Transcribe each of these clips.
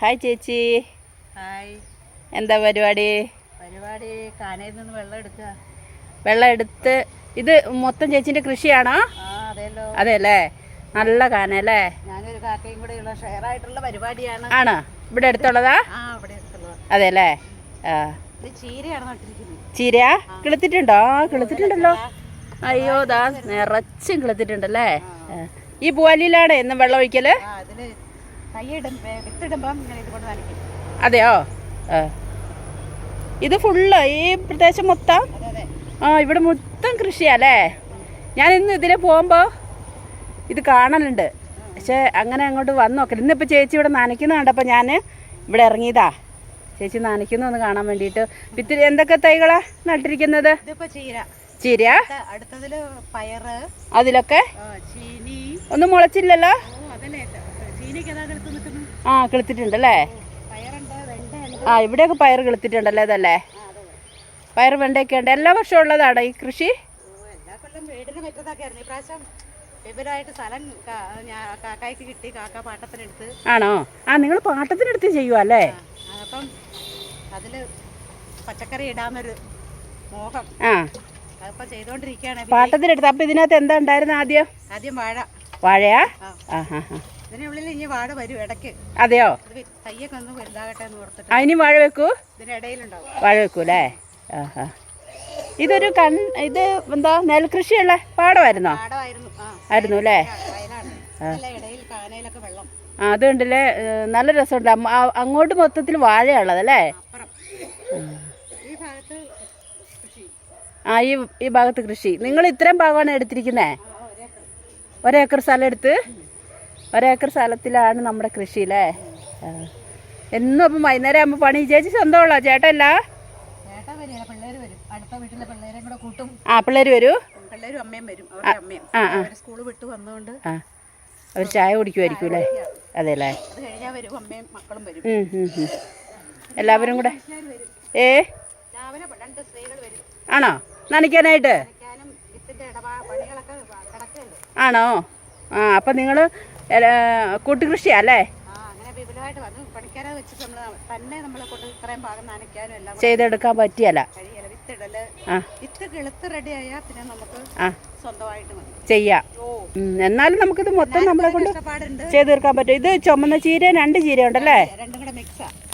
Hi ചേച്ചി. Hi. എന്താ പരിപാടി? പരിപാടി കാനയിൽ നിന്ന് വെള്ളം എടുക്കുക വെള്ളം എടുത്ത് ഇത് മൊത്തം ചേച്ചിന്റെ കൃഷിയാണോ? അതെ അല്ലേ നല്ല കാനല്ലേ? ഞാനൊരു കാക്കയും കൂടെ ഉള്ള ഷെയർ ആയിട്ടുള്ള പരിപാടിയാണ്. ആണോ? ഇവിടെ അടുത്തുള്ളതാ? അതെ അല്ലേ ചീരയാ കിളുത്തിട്ടുണ്ടോ? ആ കിളുത്തിട്ടുണ്ടല്ലോ. അയ്യോ ദാ നിറച്ചും കിളുത്തിട്ടുണ്ടല്ലേ? ഈ പൂവാലിയിലാണ് എന്നും വെള്ളം ഒഴിക്കൽ? തൈയിടും വെ- വിത്തിടുമ്പം ഇങ്ങനെ ഇതുകൊണ്ട് നനയ്ക്കും. അതെയോ? ഇത് ഫുള്ള് ഈ പ്രദേശം മൊത്തം? ആ ഇവിടെ മൊത്തം കൃഷിയല്ലേ ഞാൻ ഇന്ന് ഇതിലെ പോകുമ്പോൾ ഇത് കാണലുണ്ട്. പക്ഷേ അങ്ങനെ അങ്ങോട്ട് വന്ന് നോക്കില്ല ഇന്നിപ്പോൾ ചേച്ചി ഇവിടെ നനയ്ക്കുന്ന കണ്ടപ്പോൾ ഞാൻ ഇവിടെ ഇറങ്ങിയതാ. ചേച്ചി നനയ്ക്കുന്നു ഒന്ന് കാണാൻ വേണ്ടിയിട്ട്. വിത്തിരി എന്തൊക്കെ തൈകളാ നട്ടിരിക്കുന്നത്? ചീര. ചീര? അടുത്ത- അടുത്തതിൽ പയറ് അതിലൊക്കെ? ഒന്നും മുളച്ചില്ലല്ലോ? ആ കിളിത്തിട്ടുണ്ടല്ലേ? ആ ഇവിടെയൊക്കെ പയർ കിളുത്തിട്ടുണ്ടല്ലേ ഇതല്ലേ? പയർ വെണ്ടയൊക്കെ ഉണ്ട്. എല്ലാ വർഷവും ഉള്ളതാണ് ഈ കൃഷി? ആണോ? ആ നിങ്ങൾ പാട്ടത്തിനെടുത്ത് ആ, അപ്പം അതിൽ പച്ചക്കറി ഇടാന്നൊരു മോഹം. ആ. പാട്ടത്തിനെടുത്ത്. അപ്പൊ ഇതിനകത്ത് എന്താ ഉണ്ടായിരുന്നു ആദ്യം? ആദ്യം വാഴ. വാഴയാ? ആ. ആ ഹാ ഹാ. ഇതിനുള്ളിൽ ഇനി വാഴ വരും ഇടയ്ക്ക്. അതെയോ? ഇത് വി- തയ്യൊക്കെ ഒന്ന് വലുതാകട്ടെ എന്ന് ഓർത്തിട്ട്. അതിന് വാഴ വെക്കൂ? ഇതിനിടയിലുണ്ടാവും വാഴ വെക്കൂ അല്ലേ ആ ഇതൊരു കൺ ഇത് എന്താ നെൽകൃഷിയുള്ള പാടമായിരുന്നോ? ആയിരുന്നു അല്ലേ ആ, അതുണ്ടല്ലേ നല്ല രസമുണ്ട്. അങ്ങോട്ട് മൊത്തത്തിൽ വാഴയുള്ളത് അല്ലേ ആ ഈ ഈ ഭാഗത്ത് കൃഷി. നിങ്ങൾ ഇത്രയും ഭാഗമാണ് എടുത്തിരിക്കുന്നത് ഒരേക്കർ സ്ഥലം എടുത്ത്? ഒരേക്കർ സ്ഥലത്തിലാണ് നമ്മുടെ കൃഷി അല്ലേ എന്നും അപ്പം വൈകുന്നേരം ആകുമ്പോൾ പണി ചേച്ചി സ്വന്തമുള്ള ചേട്ടല്ല ആ പിള്ളേർ വരൂ. അവർ സ്കൂൾ വിട്ട് വന്നുകൊണ്ട് ആ. അവർ ചായ കുടിക്കുമായിരിക്കും അല്ലേ? അതെ അല്ലേ. എല്ലാവരും കൂടെ? ഏ? ആണോ? നനയ്ക്കാനായിട്ട്? ആണോ? ആ അപ്പം നിങ്ങൾ കൂട്ടുകൃഷിയല്ലേ ചെയ്തെടുക്കാൻ പറ്റിയല്ല. ചെയ്യാം. എന്നാലും നമുക്കിത് മൊത്തം നമ്മളെ കൊണ്ട് ചെയ്തു തീർക്കാൻ പറ്റും. ഇത് ചുമന്ന ചീര രണ്ട് ചീര ഉണ്ടല്ലേ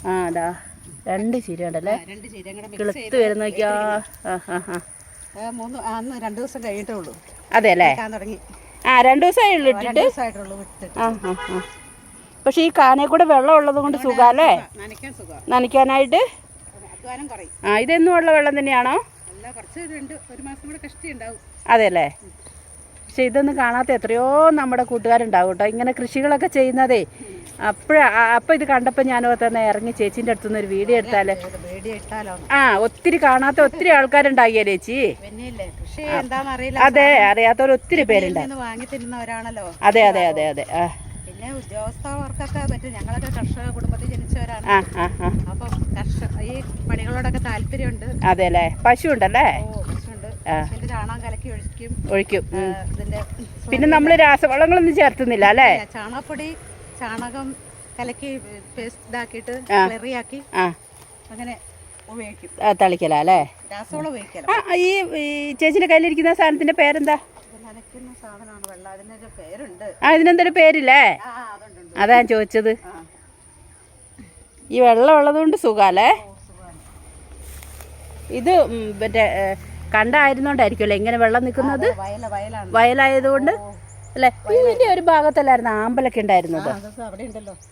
ആ. അതാ. രണ്ട് ചീര ഉണ്ടല്ലേ? കിളുത്ത് വരുന്ന നോക്കിയാ ആ ആ ആ. മൂന്ന് ആ, രണ്ട് ദിവസം കഴിഞ്ഞിട്ടേ ഉള്ളൂ. അതെ അല്ലേ? തുടങ്ങി. ആ രണ്ടു ദിവസമായി ഉള്ളു ഇട്ടിട്ട്? ആ ആ ആ. പക്ഷെ ഈ കാനയിൽ കൂടെ വെള്ളം ഉള്ളത് കൊണ്ട് സുഖമല്ലേ? സുഖം. നനയ്ക്കാനായിട്ട്? ആ ഇതെന്നും ഉള്ള വെള്ളം തന്നെയാണോ? അല്ല കുറച്ച് രണ്ട് ഒരു മാസം കൂടെ കഷ്ടി ഉണ്ടാവും. അതെ അല്ലേ പക്ഷെ ഇതൊന്നും കാണാത്ത എത്രയോ നമ്മുടെ കൂട്ടുകാരുണ്ടാവും കേട്ടോ. ഇങ്ങനെ കൃഷികളൊക്കെ ചെയ്യുന്നതേ അപ്പോഴാ അപ്പോൾ ഇത് കണ്ടപ്പോൾ ഞാൻ തന്നെ ഇറങ്ങി ചേച്ചിന്റെ അടുത്തുനിന്ന് ഒരു വീഡിയോ എടുത്താൽ ഇട്ടാലോ? ആ ഒത്തിരി കാണാത്ത ഒത്തിരി ആൾക്കാരുണ്ടാകിയ ചേച്ചി? അതെ അറിയാത്തവർ ഒത്തിരി പേരുണ്ട്. അതെ അതെ അതെ അതെ. ആ. പിന്നെ ഉദ്യോഗസ്ഥർക്കൊക്കെ പറ്റും ഞങ്ങളൊക്കെ കർഷക കുടുംബത്തിൽ ജനിച്ചവരാണ്. അപ്പം ഈ പണികളോടൊക്കെ താല്പര്യമുണ്ട്. അതെ അല്ലേ പശു ഉണ്ടല്ലേ ചാണകം കലക്കി ഒഴിക്കും. ഒഴിക്കും. ഇതിന്റെ പിന്നെ നമ്മൾ രാസവളങ്ങളൊന്നും ചേർത്തുന്നില്ല അല്ലേ? ചാണകപ്പൊടി ചാണകം കലക്കി പേസ്റ്റ് ഇതാക്കിയിട്ട് കളറിയാക്കി ക്ലെറിയാക്കി അങ്ങനെ തളിക്കല അല്ലേ? ആ ഈ ചേച്ചിന്റെ കയ്യിലിരിക്കുന്ന സാധനത്തിന്റെ പേരെന്താ? ആ ഇതിനെന്തൊരു പേരില്ലേ? അതാ ഞാൻ ചോദിച്ചത്. ഈ വെള്ളം ഉള്ളതുകൊണ്ട് സുഖാലേ ഇത് മറ്റേ കണ്ടായിരുന്നോണ്ടായിരിക്കുമല്ലോ എങ്ങനെ വെള്ളം നിൽക്കുന്നത്? വയല വയലായതുകൊണ്ട്? അല്ലേ? ഇതിന്റെ ഒരു ഭാഗത്തല്ലായിരുന്നു ആമ്പലൊക്കെ ഉണ്ടായിരുന്നത്.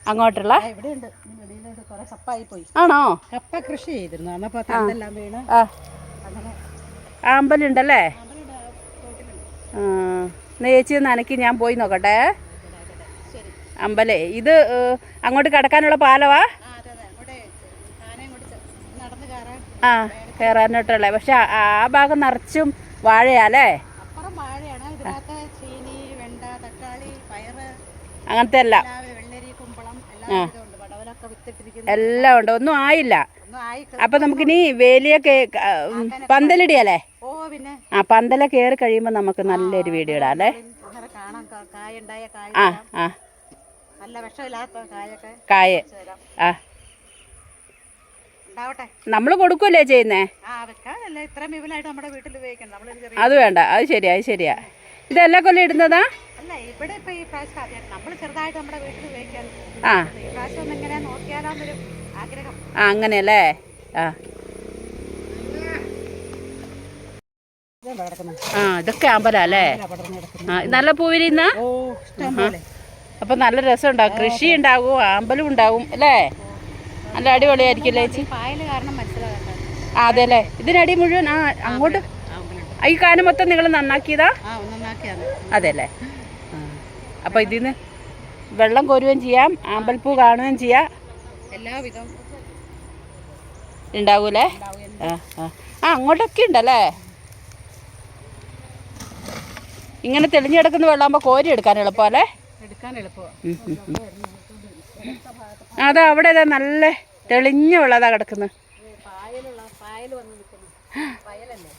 അങ്ങോട്ടുള്ള? ആണോ? കപ്പ കൃഷി ചെയ്തിരുന്നു. ആമ്പലുണ്ടല്ലേ? നേച്ചി നനക്കി നനയ്ക്ക് ഞാൻ പോയി നോക്കട്ടെ. അമ്പലേ ഇത് അങ്ങോട്ട് കടക്കാനുള്ള പാലവാ? ആ കയറാനായിട്ടുള്ള. പക്ഷെ ആ- ഭാഗം നിറച്ചും വാഴയാലേ വാഴയാണ് ഇതിനകത്ത് ചീനി വെണ്ട തക്കാളി പയറ് അങ്ങനത്തെ അല്ല ആ. എല്ലാം ഉണ്ട്. ഒന്നും ആയില്ല. ഒന്നും നമുക്ക് അപ്പൊ നമുക്കിനി വേലിയൊക്കെ പന്തലിടിയല്ലേ ആ പന്തല കയറി കഴിയുമ്പോൾ നമുക്ക് നല്ലൊരു വീഡിയോ ഇടാം അല്ലേ? ആ ആ. കായ. ആ. നമ്മൾ കൊടുക്കുമല്ലേ ചെയ്യുന്നേ? അത് വേണ്ട. അത് ശരിയാ അത് ശരിയാ. ഇതെല്ലാം കൊല്ലം ഇടുന്നതാ? അല്ല ഇവിടെ ഇപ്പൊ ഈ പ്രാവശ്യം ആദ്യമായിട്ട് നമ്മൾ ചെറുതായിട്ട് നമ്മുടെ വീട്ടിൽ ഉപയോഗിക്കാൻ ആ. ഈ പ്രാവശ്യം ഒന്ന് എങ്ങനെ നോക്കിയാലോന്നൊരു ആഗ്രഹം. ആ അങ്ങനെയല്ലേ? ആ. ആ ഇതൊക്കെ ആമ്പലാ അല്ലേ? ആ നല്ല പൂവിരിന്ന അപ്പൊ നല്ല രസം ഉണ്ടാവും കൃഷി ഉണ്ടാവും ആമ്പലും ഉണ്ടാവും അല്ലേ? നല്ല അടിപൊളിയായിരിക്കും ചേച്ചി? പായൽ കാരണം മനസ്സിലാകണ്ട. ആ അതെ അല്ലേ ഇതിനടി മുഴുവൻ ആ അങ്ങോട്ട്? ഈ കാനം മൊത്തം നിങ്ങൾ നന്നാക്കിയതാ? അതെ അല്ലേ ആ അപ്പം ഇതിൽ നിന്ന് വെള്ളം കോരുകയും ചെയ്യാം ആമ്പൽപ്പൂ കാണുകയും ചെയ്യാം. എല്ലാവിധം. ഉണ്ടാവൂലേ? ആ ആ. ആ അങ്ങോട്ടൊക്കെ ഉണ്ടല്ലേ? ഇങ്ങനെ തെളിഞ്ഞു കിടക്കുന്ന വെള്ളമാകുമ്പോൾ കോരി എടുക്കാൻ എളുപ്പമല്ലേ. അതാ അവിടെ ഇതാ നല്ല തെളിഞ്ഞ വെള്ളതാ കിടക്കുന്നത്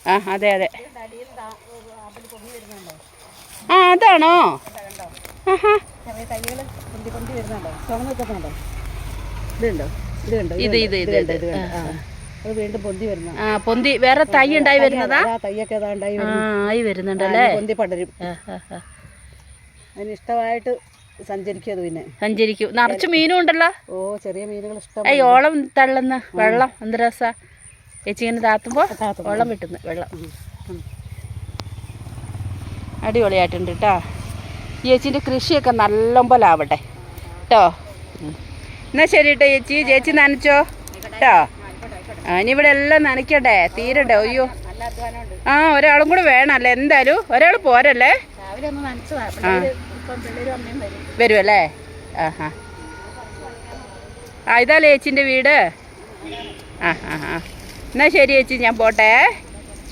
ആ അതെ അതെ. ആ അതാണോ? തൈകൾ പൊന്തി പൊന്തി വരുന്നുണ്ടോ? ചുവന്ന് നിൽക്കുന്നുണ്ടോ ഇതുണ്ടോ? ഇത് കണ്ടോ ഇത് ഇത് ഇത് ഇത് ഇത് ആ. അത് വീണ്ടും പൊന്തി വരുന്നു. ആ പൊന്തി വേറെ തൈ ഉണ്ടായി വരുന്നതാ? ആ ആയി വരുന്നുണ്ടല്ലേ പൊന്തി പടരും. അതിന് ഇഷ്ടമായിട്ട് സഞ്ചരിക്കും പിന്നെ. സഞ്ചരിക്കും. നിറച്ച് മീനും ഉണ്ടല്ലോ? ഓ ചെറിയ മീനുകൾ ഇഷ്ടം. ഈ ഓളം തള്ളുന്ന വെള്ളം. എന്ത് രസാ? ചേച്ചി ഇങ്ങനെ താത്തുമ്പോൾ താത്തുമ്പോ. വെള്ളം വിട്ടുന്നു വെള്ളം. അടിപൊളിയായിട്ടുണ്ട് കേട്ടോ ചേച്ചീന്റെ കൃഷിയൊക്കെ നല്ലപോലെ ആവട്ടെ കേട്ടോ എന്നാ ശരി കേട്ടോ ചേച്ചി. ചേച്ചി നനച്ചോ? കേട്ടോ ഇനിയിവിടെ ഇവിടെ എല്ലാം നനയ്ക്കട്ടെ. തീരണ്ടേ അയ്യോ. ആ ഒരാളും കൂടെ വേണമല്ലേ എന്തായാലും? ഒരാൾ പോരല്ലേ? വരും. വരുമല്ലേ ആ ആ ഇതാ ചേച്ചിന്റെ വീട്. ആ ആ ആ. എന്നാൽ ശരി ചേച്ചി ഞാൻ പോട്ടെ.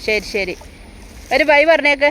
ശരി ശരി. ഒരു ബൈ പറഞ്ഞേക്ക്.